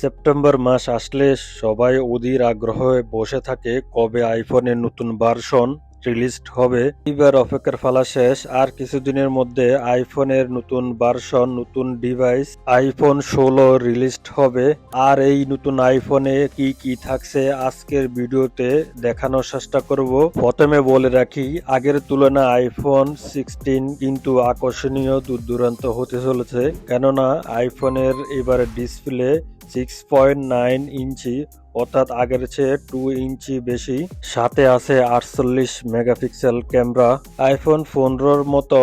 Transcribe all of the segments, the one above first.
September মাস আসলে সবাই অধীর আগ্রহে বসে থাকে কবে আইফোনের নতুন ভার্সন রিলিজ হবে। এবার অপেক্ষার ফালা শেষ, আর কিছুদিনের মধ্যে আইফোনের নতুন ভার্সন, নতুন ডিভাইস আইফোন ষোলো রিলিজ হবে। আর এই নতুন আইফোনে কি কি থাকছে আজকের ভিডিওতে দেখানোর চেষ্টা করব। প্রথমে বলে রাখি, আগের তুলনায় আইফোন সিক্সটিন কিন্তু আকর্ষণীয় দূর দূরান্ত হতে চলেছে। কেননা আইফোনের এবার display six point nine inch, অর্থাৎ আগের চেয়ে টু ইঞ্চি বেশি। সাথে আছে আটচল্লিশ মেগাপিক্সেল ক্যামেরা। আইফোন পনেরোর মতো,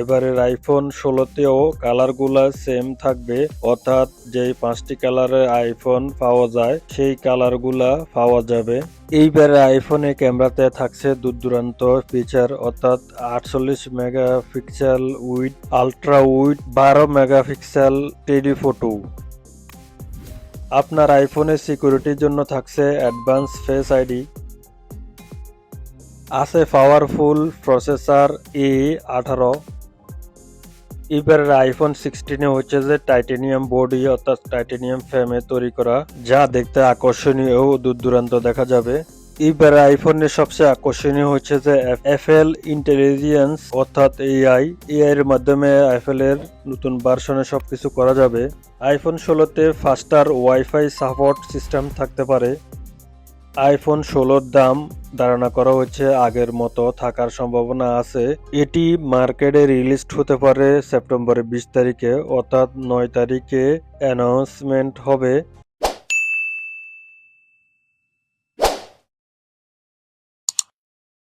এবারের আইফোন ষোলোতেও কালারগুলা সেম থাকবে। অর্থাৎ যেই পাঁচটি কালারের আইফোন পাওয়া যায়, সেই কালারগুলা পাওয়া যাবে। এইবারে আইফোনে ক্যামেরাতে থাকছে দূর দূরান্ত ফিচার অর্থাৎ আটচল্লিশ মেগাপিক্সেল উইথ আলট্রা উইথ বারো মেগাপিক্সেল টেলিফোটো আপনার আইফোনের সিকিউরিটির জন্য থাকছে অ্যাডভান্স ফেস আইডি। আছে পাওয়ারফুল প্রসেসর ই আঠারো। এবারের আইফোন সিক্সটিনে হচ্ছে যে টাইটেনিয়াম বডি অর্থাৎ টাইটেনিয়াম ফ্রেমে তৈরি করা, যা দেখতে আকর্ষণীয় ও দূর দূরান্ত দেখা যাবে। এবারে আইফোনের সবচেয়ে আকর্ষণীয় হচ্ছে যে এফএল ইন্টেলিজেন্স অর্থাৎ এআই এআই এর মাধ্যমে অ্যাপেল এর নতুন ভার্সনে সবকিছু করা যাবে। আইফোন ষোলোতে ফাস্টার ওয়াইফাই সাপোর্ট সিস্টেম থাকতে পারে। আইফোন ষোলোর দাম ধারণা করা হচ্ছে আগের মতো থাকার সম্ভাবনা আছে। এটি মার্কেটে রিলিজ হতে পারে সেপ্টেম্বরের বিশ তারিখে, অর্থাৎ নয় তারিখে অ্যানাউন্সমেন্ট হবে।